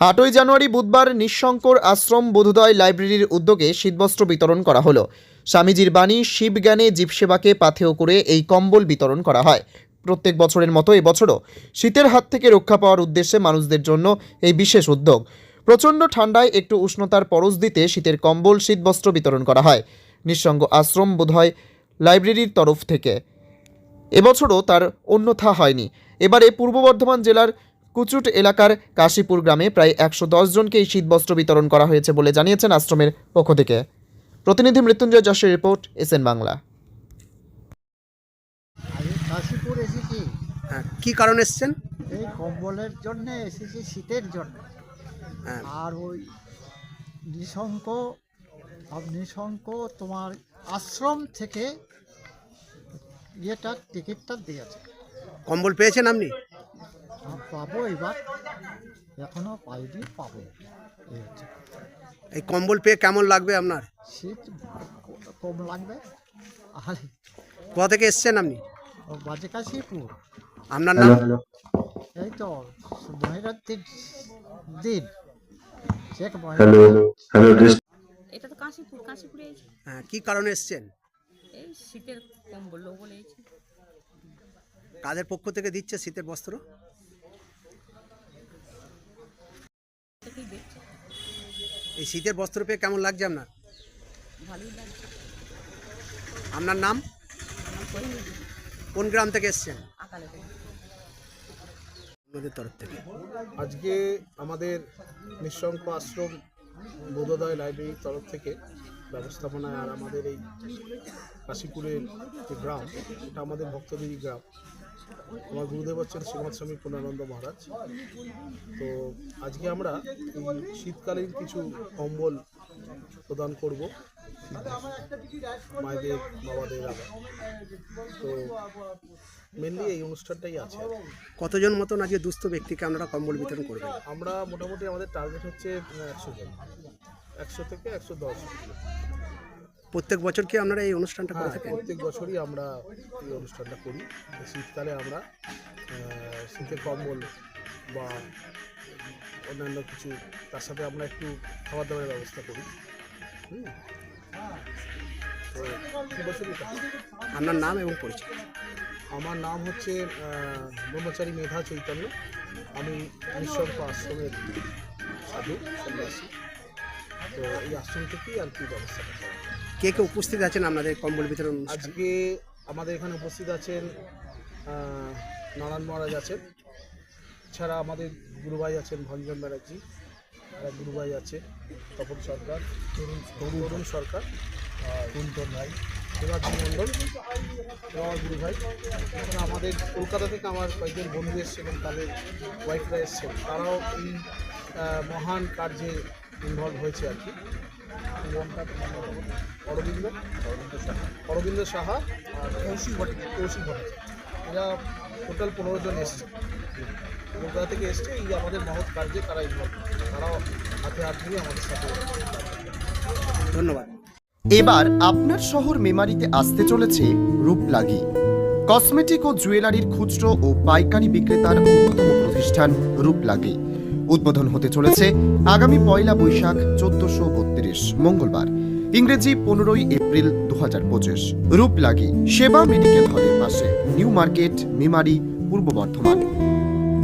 আটই জানুয়ারি বুধবার নিঃশঙ্কর আশ্রম বোধোদয় লাইব্রেরির উদ্যোগে শীতবস্ত্র বিতরণ করা হলো। স্বামীজির বাণী, শিবজ্ঞানে জীবসেবাকে পাথেয় করে এই কম্বল বিতরণ করা হয়। প্রত্যেক বছরের মতো এবছরও শীতের হাত থেকে রক্ষা পাওয়ার উদ্দেশ্যে মানুষদের জন্য এই বিশেষ উদ্যোগ। প্রচণ্ড ঠান্ডায় একটু উষ্ণতার পরশ দিতে শীতের কম্বল, শীতবস্ত্র বিতরণ করা হয় নিঃসঙ্গ আশ্রম বোধহয় লাইব্রেরির তরফ থেকে। এবছরও তার অন্যথা হয়নি। এবারে পূর্ব বর্ধমান জেলার কুচুট এলাকার কাশীপুর গ্রামে প্রায় একশো জনকে এই শীতবস্ত্র বিতরণ করা হয়েছে বলে জানিয়েছেন আশ্রমের পক্ষ থেকে। প্রতিনিধি মৃত্যুঞ্জয় যশের রিপোর্ট এসএন বাংলা। আমি কাশীপুর এসেছি। হ্যাঁ কী কারণে এসছেন? এই কম্বলের জন্য এসেছি শীতের জন্য। হ্যাঁ। আর ওই নিশঙ্ক আর নিশঙ্ক তোমার আশ্রম থেকে ইয়েটা টিকিটটা দিয়েছে। কম্বল পেয়েছেন আপনি? পাবো এবার। এখনও পাইনি পাবো। এই হচ্ছে। এই কম্বল পেয়ে কেমন লাগবে আপনার? শীত কম লাগবে। আর। কোথা থেকে এসছেন আপনি? ও বাজে কাশীপুর আপনার নাম? এই তো মহিরাত্রির দিন। শেখ এটা তো কাশীপুর কাশীপুরে হ্যাঁ কী কারণে এসছেন? এই শীতের কম্বল বলে কাদের পক্ষ থেকে দিচ্ছে শীতের বস্ত্র থেকেই দেখছে এই শীতের বস্ত্র পেয়ে কেমন লাগছে আপনার? ভালোই লাগছে। আপনার নাম? কোন গ্রাম থেকে এসছেন? আপনাদের তরফ থেকে। আজকে আমাদের নিঃশঙ্ক আশ্রম বোধোদয় লাইব্রেরির তরফ থেকে ব্যবস্থাপনায় আর আমাদের এই কাশীপুরের যে গ্রাম এটা আমাদের ভক্তদেরই গ্রাম। আমার গুরুদেব হচ্ছেন শ্রীমৎ স্বামী পূর্ণানন্দ মহারাজ। তো আজকে আমরা এই শীতকালীন কিছু কম্বল প্রদান করব। মায়েদের বাবাদের আবার। তো মেনলি এই অনুষ্ঠানটাই আছে। কতজন মতন আজকে দুস্থ ব্যক্তিকে আপনারা কম্বল বিতরণ করবেন? আমরা মোটামুটি আমাদের টার্গেট হচ্ছে একশো জন। একশো থেকে একশো দশ। প্রত্যেক বছর কি আপনারা এই অনুষ্ঠানটা করে হ্যাঁ থাকেন? প্রত্যেক বছরই আমরা এই অনুষ্ঠানটা করি। শীতকালে আমরা শীতের কম্বল বা অন্যান্য কিছু তার সাথে আমরা একটু খাবার দাবারের ব্যবস্থা করি। তো বছরই এটা আপনার নাম এবং পরিচয়। আমার নাম হচ্ছে ব্রহ্মচারী মেধা চৈতন্য। আমি নিঃসর্গ আশ্রমের সাধু সন্ন্যাসী। তো এই আশ্রম থেকেই আর কি ব্যবস্থা হয়। কে কে উপস্থিত আছেন আপনাদের কম্বল বিতরণ? আজকে আমাদের এখানে উপস্থিত আছেন নারায়ণ মহারাজ আছেন এছাড়া আমাদের গুরুভাই আছেন ভঞ্জন ব্যানার্জি আর গুরুভাই আছে তপন সরকার তরুণ সরকার আর কুন্তন ভাই। শিবাজী মণ্ডল আমার গুরুভাই। এছাড়া আমাদের কলকাতা থেকে আমার কয়েকজন বন্ধু এসছে এবং তাদের ওয়াইফরা এসছেন। তারাও এই মহান কার্যে ইনভলভ হয়েছে আর কি। অরবিন্দ অরবিন্দ সাহা আর কৌশিক ভট্টাচার্য কৌশিক ভট্টাচার্য। এরা টোটাল পনেরো জন এসছে। কলকাতা থেকে এসছে, এই আমাদের মহৎ কার্যে তারা ইনভলভ তারাও হাতে হাত দিয়ে আমাদের সাথে ধন্যবাদ। এবার আপনার শহর মেমারিতে আসতে চলেছে রূপলাগি। কসমেটিক ও জুয়েলারির খুচরো ও পাইকারি বিক্রেতার অন্যতম প্রতিষ্ঠান রূপলাগি। উদ্বোধন হতে চলেছে আগামী পয়লা বৈশাখ চোদ্দশো বত্রিশ, মঙ্গলবার। ইংরেজি পনেরোই এপ্রিল দু হাজার পঁচিশ রূপলাগি সেবা মেডিকেল হলের পাশে নিউ মার্কেট, মেমারি, পূর্ব বর্ধমান।